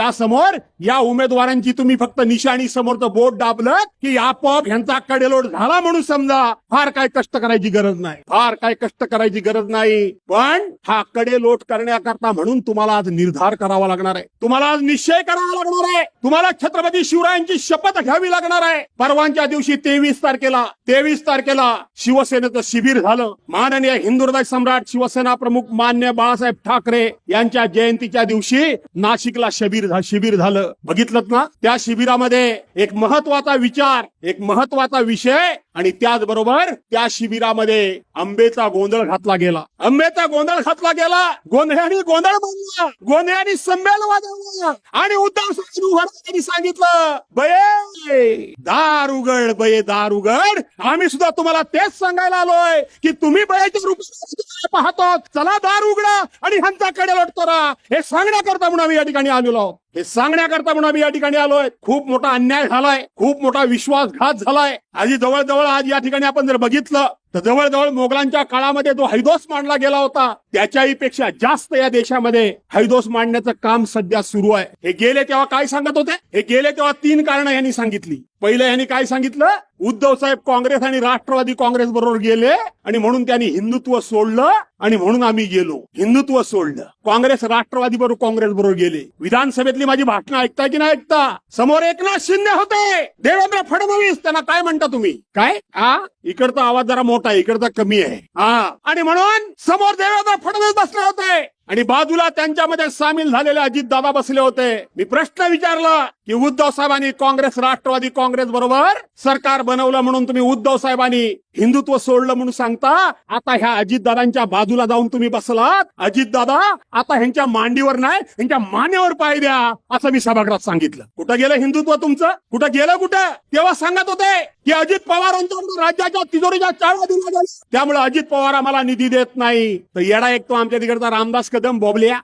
त्यासमोर या उमेदवारांची तुम्ही फक्त निशाणी समोरचं बोट दाबलं की आपोआप ह्यांचा कडेलोट झाला म्हणून समजा फार काय कष्ट करायची गरज नाही. फार काय कष्ट करायची गरज नाही. पण हा कडेलोट करण्याकरता म्हणून तुम्हाला आज निर्धार करावा लागणार आहे. तुम्हाला आज निश्चय करावा लागणार आहे. तुम्हाला छत्रपती शिवरायांची शपथ घ्यावी लागणार आहे. परवांच्या दिवशी तेवीस तारखेला तेवीस तारखेला शिवसेनेचं शिबिर झालं. माननीय हिंदू सम्राट शिवसेना प्रमुख मान्य बाळासाहेब ठाकरे यांच्या जयंतीच्या दिवशी नाशिकला शिबिर शिबिर झालं. बघितलं ना? त्या शिबिरामध्ये एक महत्त्वाचा विचार एक महत्त्वाचा विषय आणि त्याचबरोबर त्या शिबिरामध्ये आंबेचा गोंधळ घातला गेला. आंबेचा गोंधळ घातला गेला गोंधळाने गोंधळ बांधला गोंधळाने संमेल वाजवला आणि उद्धव साहेब त्यांनी सांगितलं बये दार उघड बये दार उघड आम्ही सुद्धा तुम्हाला तेच सांगायला आलोय की तुम्ही बयाच्या रूपात पाहतो चला दार उघडा आणि ह्यांचा कडे राहा हे सांगण्याकरता म्हणून आम्ही या ठिकाणी आलेलो आहोत हे सांगण्याकरता म्हणून आम्ही या ठिकाणी आलोय खूप मोठा अन्याय झालाय. खूप मोठा विश्वासघात झालाय. आधी जवळजवळ आज या ठिकाणी आपण जर बघितलं तर जवळजवळ मोगलांच्या काळामध्ये जो हैदोस मांडला गेला होता त्याच्याही पेक्षा जास्त या देशामध्ये हैदोस मांडण्याचं काम सध्या सुरू आहे. हे गेले तेव्हा काय सांगत होते? हे गेले तेव्हा तीन कारण यांनी सांगितली. पहिलं यांनी काय सांगितलं? उद्धव साहेब काँग्रेस आणि राष्ट्रवादी काँग्रेस बरोबर गेले आणि म्हणून त्यांनी हिंदुत्व सोडलं आणि म्हणून आम्ही गेलो. हिंदुत्व सोडलं. काँग्रेस राष्ट्रवादी बरोबर काँग्रेस बरोबर गेले. विधानसभेत विधानसभेतली माझी भाषणं ऐकता की नाही ऐकता? समोर एकनाथ शिंदे होते. देवेंद्र फडणवीस त्यांना काय म्हणता तुम्ही? काय? हा इकडचा आवाज जरा मोठा आहे इकडचा कमी आहे. हा. आणि म्हणून समोर देवेंद्र फडणवीस बसले होते. आणि बाजूला त्यांच्यामध्ये सामील झालेले अजित दादा बसले होते. मी प्रश्न विचारला की उद्धव साहेबांनी काँग्रेस राष्ट्रवादी काँग्रेस बरोबर सरकार बनवलं म्हणून तुम्ही उद्धव साहेबांनी हिंदुत्व सोडलं म्हणून सांगता. आता ह्या अजित दादांच्या बाजूला जाऊन तुम्ही बसलात. अजित दादा आता ह्यांच्या मांडीवर नाही ह्यांच्या मानेवर पाय द्या असं मी सभागृहात सांगितलं. कुठं गेलं हिंदुत्व तुमचं? कुठं गेलं कुठं? तेव्हा सांगत होते की अजित पवार राज्याच्या तिजोरीच्या चाळा दिला गेल्या. त्यामुळे अजित पवार आम्हाला निधी देत नाही. तर येडा एक तो आमच्या तिकडचा रामदास कदम बोबल्या.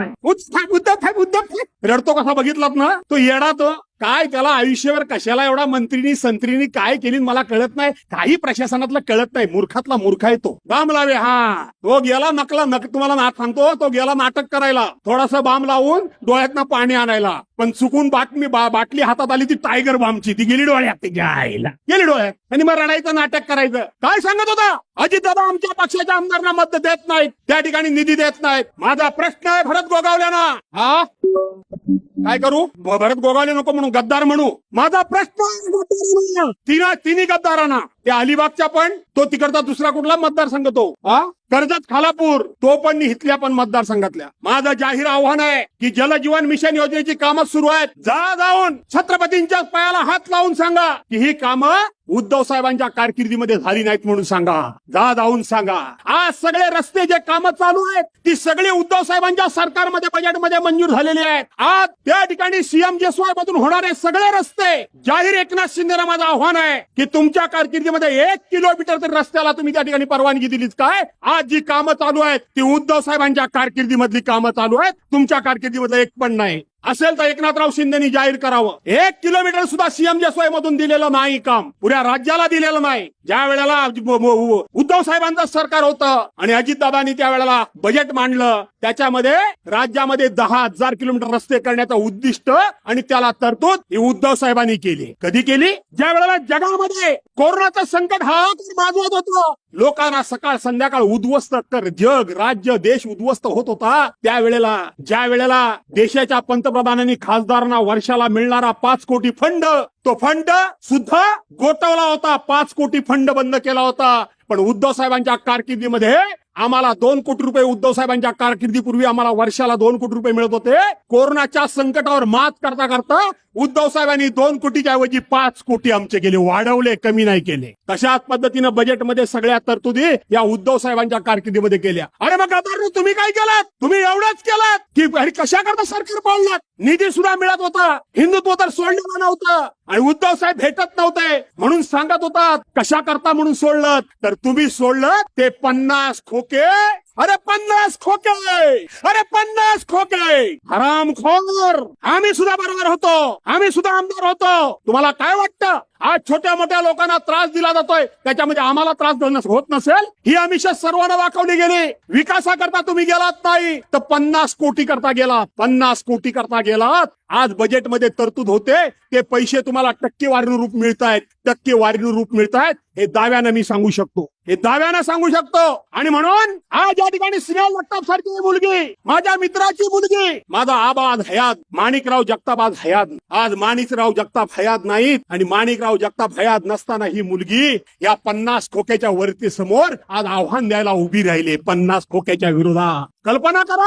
उद्धव साहेब, उद्धव साहेब, उद्धव साहेब. रडतो कसा बघितलात ना? तो येडा तो. काय त्याला आयुष्यभर कशाला एवढा मंत्रीनी संत्रीनी काय केली मला कळत नाही. काही प्रशासनातलं कळत नाही. मूर्खातला मूर्खा आहे तो. बाम लावे हा. तो गेला नकला नक तुम्हाला ना सांगतो तो गेला नाटक करायला. थोडासा बाम लावून डोळ्यातनं पाणी आणायला. पण चुकून बातमी बा- बाटली हातात आली ती टायगर बामची ती गेली डोळ्यात. जायला घ्यायला. गेली डोळ्यात. आणि मग रडायचं नाटक करायचं. काय सांगत होता? अजित दादा आमच्या पक्षाच्या आमदारांना मत देत नाहीत. त्या ठिकाणी निधी देत नाहीत. माझा प्रश्न आहे भरत गोगावल्याना हा? काय करू? भरत गोगावले नको म्हणून. गद्दार म्हणू. माझा प्रश्न तिन्ही गद्दारांना. त्या अलिबागच्या पण तो तिकडचा दुसरा कुठला मतदारसंघ तो? हा कर्जत खालापूर तो पण इथल्या पण मतदारसंघातल्या. माझं जाहीर आव्हान आहे की जलजीवन मिशन योजनेची कामं सुरू आहेत. जा जाऊन छत्रपतींच्या पायाला हात लावून सांगा की ही कामं उद्धव साहेबांच्या कारकिर्दीमध्ये झाली नाहीत म्हणून सांगा. जा जाऊन सांगा. आज सगळे रस्ते जे कामं चालू आहेत ती सगळी उद्धव साहेबांच्या सरकारमध्ये बजेटमध्ये मंजूर झालेली आहेत. आज त्या ठिकाणी सीएम जेसवाय मधून होणारे सगळे रस्ते जाहीर एकनाथ शिंदेला माझं आव्हान आहे की तुमच्या कारकिर्दीमध्ये एक किलोमीटर तर रस्त्याला तुम्ही त्या ठिकाणी परवानगी दिलीच काय? आज जी कामं चालू आहेत ती उद्धव साहेबांच्या कारकिर्दीमधली कामं चालू आहेत तुमच्या कारकिर्दीमधलं एक पण नाही. असेल तर एकनाथराव शिंदेनी जाहीर करावं. एक किलोमीटर सुद्धा सीएम जसवाय मधून दिलेलं नाही काम. पुऱ्या राज्याला दिलेलं नाही. ज्या वेळेला उद्धव साहेबांचं सरकार होतं आणि अजितदादांनी त्या वेळेला बजेट मांडलं त्याच्यामध्ये राज्यामध्ये दहा हजार किलोमीटर रस्ते करण्याचं उद्दिष्ट आणि त्याला तरतूद ही उद्धव साहेबांनी केली. कधी केली? ज्या वेळेला जगामध्ये कोरोनाचं संकट हा माजवत होतं. लोकांना सकाळ संध्याकाळ उद्ध्वस्त तर जग राज्य देश उद्ध्वस्त होत होता. त्यावेळेला ज्या वेळेला देशाच्या पंतप्रधानांनी खासदारांना वर्षाला मिळणारा पाच कोटी फंड तो फंड सुद्धा गोठवला होता. पाच कोटी फंड बंद केला होता. पण उद्धव साहेबांच्या कारकिर्दीमध्ये आम्हाला दोन कोटी रुपये उद्धव साहेबांच्या कारकिर्दीपूर्वी आम्हाला वर्षाला दोन कोटी रुपये मिळत होते. कोरोनाच्या संकटावर मात करता करता उद्धव साहेबांनी दोन कोटीच्या ऐवजी पाच कोटी आमचे केले वाढवले कमी नाही केले. तशाच पद्धतीनं बजेटमध्ये सगळ्या तरतुदी या उद्धव साहेबांच्या कारकिर्दीमध्ये केल्या. अरे मग तुम्ही काय केलात? तुम्ही एवढंच केलात की अरे कशा करता सरकार पाळलात निधी सुद्धा मिळत होता. हिंदुत्व तर सोडलेलं नव्हतं. आणि उद्धव साहेब भेटत नव्हते. म्हणून सांगत होता कशा करता म्हणून सोडलं तर तुम्ही सोडलं ते पन्नास खोके अरे पन्नास खोके! अरे पन्नास खोके! हराम खोर! आम्ही सुद्धा बरोबर होतो. आम्ही सुद्धा आमदार होतो. तुम्हाला काय वाटतं? आज छोट्या मोठ्या लोकांना त्रास दिला जातोय. त्याच्यामध्ये आम्हाला त्रास होत नसेल. ही आमिषा सर्वांना दाखवली गेली. विकासाकरता तुम्ही गेलात नाही. तर पन्नास कोटी करता गेलात. पन्नास कोटी करता गेलात. आज बजेटमध्ये तरतूद होते. ते पैसे तुम्हाला टक्केवारीनं रूप मिळत आहेत टक्केवारीनं रूप मिळत आहेत हे दाव्यानं मी सांगू शकतो. हे दाव्यानं सांगू शकतो. आणि म्हणून आज या ठिकाणी श्रेया जगताप सारखी मुलगी. माझ्या मित्राची मुलगी. माझा आबा आज हयात. माणिकराव जगताप आज हयात. आज माणिकराव जगताप हयात नाहीत आणि माणिकराव जगताप हयात नसताना ही मुलगी या पन्नास खोक्याच्या वरती समोर आज आव्हान द्यायला उभी राहिली. पन्नास खोक्याच्या विरोधात. कल्पना करा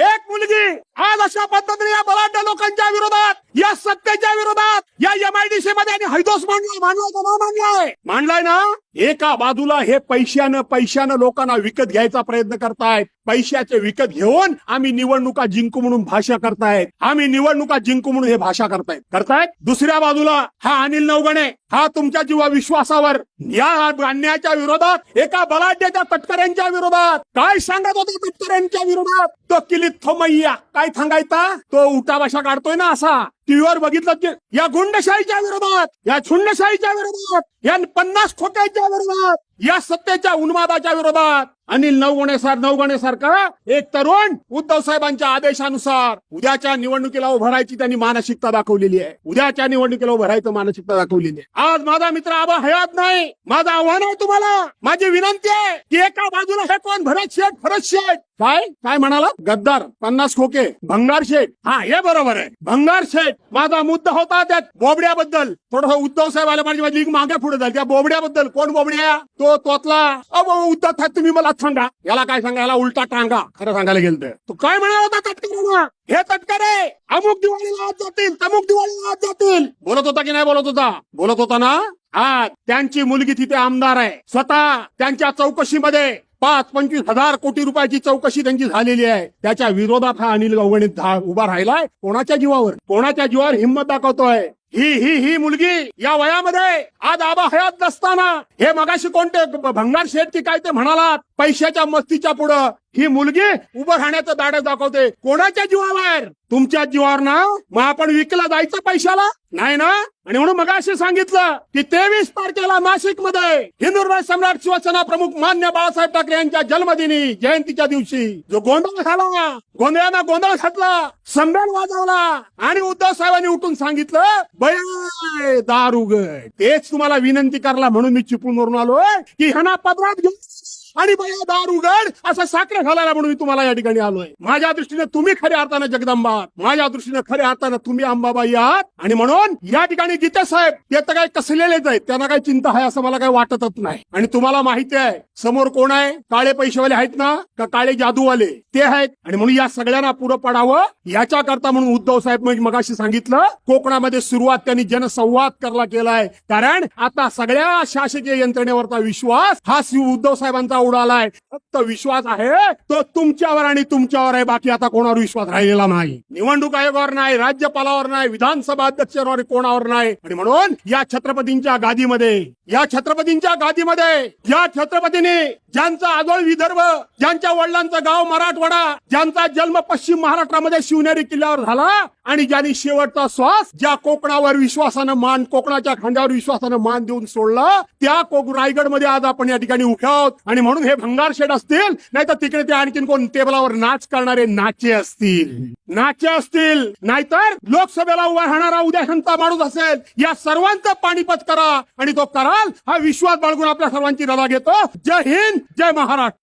एक मुलगी आज अशा पद्धतीने या बलाढ्य लोकांच्या विरोधात या सत्तेच्या विरोधात या एमआयडीसी मध्ये आणि हैदोस मांडलाय मांडलाय का ना मांडलाय मांडलाय ना? एका बाजूला हे पैशानं पैशानं लोकांना विकत घ्यायचा प्रयत्न करतायत. पैशाचे विकत घेऊन आम्ही निवडणुका जिंकू म्हणून भाषा करतायत. आम्ही निवडणुका जिंकू म्हणून हे भाषा करतायत. करतायत? दुसऱ्या बाजूला हा अनिल नवगणे हा तुमच्या जीवा विश्वासावर या अन्यायाच्या विरोधात एका बलाढ्याच्या तटकऱ्यांच्या विरोधात. काय सांगत होते तटकऱ्यांच्या विरोधात. तो किलीत मैया काय सांगायचा तो उठा भाषा काढतोय ना असा. टीव्हीवर बघितलं की या गुंडशाहीच्या विरोधात या झुंडशाहीच्या विरोधात या पन्नास खोट्याच्या विरोधात या सत्तेच्या उन्मादाच्या विरोधात. अनिल नवगणे सर नवगणे सारखा एक तरुण उद्धव साहेबांच्या आदेशानुसार उद्याच्या निवडणुकीला उभं राहायची त्यांनी मानसिकता दाखवलेली आहे. उद्याच्या निवडणुकीला उभं राहायचं मानसिकता दाखवलेली आहे. आज माझा मित्र आबा हयात नाही. माझं आव्हान आहे तुम्हाला. माझी विनंती आहे की एका बाजूला हे कोण? भरत शेठ भरत शेठ. काय? काय म्हणाला गद्दार पन्नास खोके भंगार शेठ. हा हे बरोबर आहे. भंगार शेठ. माझा मुद्दा होता त्या बोबड्याबद्दल. थोडस उद्धव साहेब आले माझी माझी मागे पुढे झाली. त्या बोबड्याबद्दल. कोण बोबड्या? तो तोतला. अहो उद्धव साहेब तुम्ही मला सांगा. याला काय सांगा? याला उलटा टांगा. खरं सांगायला गेलं तर. तू काय म्हणाला होता तटकऱ्याला हे तटकरे! अमुक दिवाळीला आज जातील. अमुक दिवाळीला आज जातील. बोलत होता की नाही बोलत होता? बोलत होता ना? आज त्यांची मुलगी तिथे आमदार आहे. स्वतः त्यांच्या चौकशीमध्ये पाच पंचवीस हजार कोटी रुपयाची चौकशी त्यांची झालेली आहे. त्याच्या विरोधात हा अनिल गवगणित उभा राहिलाय. कोणाच्या जीवावर? कोणाच्या जीवावर हिंमत दाखवतोय? ही ही ही मुलगी या वयामध्ये आज आबा हयात नसताना. हे मगाशी कोणते भंगार शेठची काय ते म्हणालात? पैशाच्या मस्तीच्या पुढं ही मुलगी उभं राहण्याचं दाडं दाखवते. कोणाच्या जीवावर? तुमच्या जीवावर ना? मग आपण विकला जायचं पैशाला? नाही ना? आणि म्हणून मग असे सांगितलं की तेवीस तारखेला नाशिकमध्ये हिंदुराज सम्राट शिवसेना प्रमुख मान्य बाळासाहेब ठाकरे यांच्या जन्मदिनी जयंतीच्या दिवशी जो गोंधळ झाला गोंधळानं गोंधळ घातला संबेल वाजवला आणि उद्धव साहेबांनी उठून सांगितलं बय दार उघड तेच तुम्हाला विनंती करला म्हणून मी चिपून वरून आलोय की ह्यांना पदरात घेऊन आणि बया दार उघड असं साखर घालायला म्हणून मी तुम्हाला या ठिकाणी आलोय. माझ्या दृष्टीने तुम्ही खऱ्या अर्थानं जगदंबा माझ्या दृष्टीने खऱ्या अर्थानं तुम्ही अंबाबाई आहात. आणि म्हणून या ठिकाणी गीते साहेब ते तर काही कसलेलेच आहेत. त्यांना काही चिंता आहे असं मला काही वाटतच नाही. आणि तुम्हाला माहिती आहे समोर कोण आहे? काळे पैसेवाले आहेत ना? का काळे जादूवाले? ते आहेत. आणि म्हणून या सगळ्यांना पुरं पडावं. याच्या करता म्हणून उद्धव साहेब मगाशी सांगितलं कोकणामध्ये सुरुवात त्यांनी जनसंवाद करला केलाय. कारण आता सगळ्या शासकीय यंत्रणेवरचा विश्वास हा शिव उद्धव साहेबांचा उडालाय. फक्त विश्वास आहे तो तुमच्यावर आणि तुमच्यावर आहे. बाकी आता कोणावर विश्वास राहिलेला नाही. निवडणूक आयोगावर नाही राज्यपालावर नाही विधानसभा अध्यक्षावर कोणावर नाही. आणि म्हणून या छत्रपतींच्या गादीमध्ये या छत्रपतींच्या गादीमध्ये या छत्रपतीने ज्यांचा आदोळ विदर्भ ज्यांच्या वडिलांचं गाव मराठवाडा ज्यांचा जन्म पश्चिम महाराष्ट्रामध्ये शिवनेरी किल्ल्यावर झाला आणि ज्यांनी शेवटचा श्वास ज्या कोकणावर विश्वासानं मान कोकणाच्या खांद्यावर विश्वासानं मान देऊन सोडला त्या कोक रायगडमध्ये आज आपण या ठिकाणी उभे आहोत. आणि म्हणून हे भंगार शेड असतील नाही तर तिकडे ते आणखीन कोण टेबलावर नाच करणारे नाचे असतील. नाचे असतील नाहीतर लोकसभेला उभा राहणारा उद्या माणूस असेल या सर्वांचं पाणीपत करा आणि तो कराल हा विश्वास बाळगून आपल्या सर्वांची रजा घेतो. जय हिंद! জয় মহারাষ্ট্র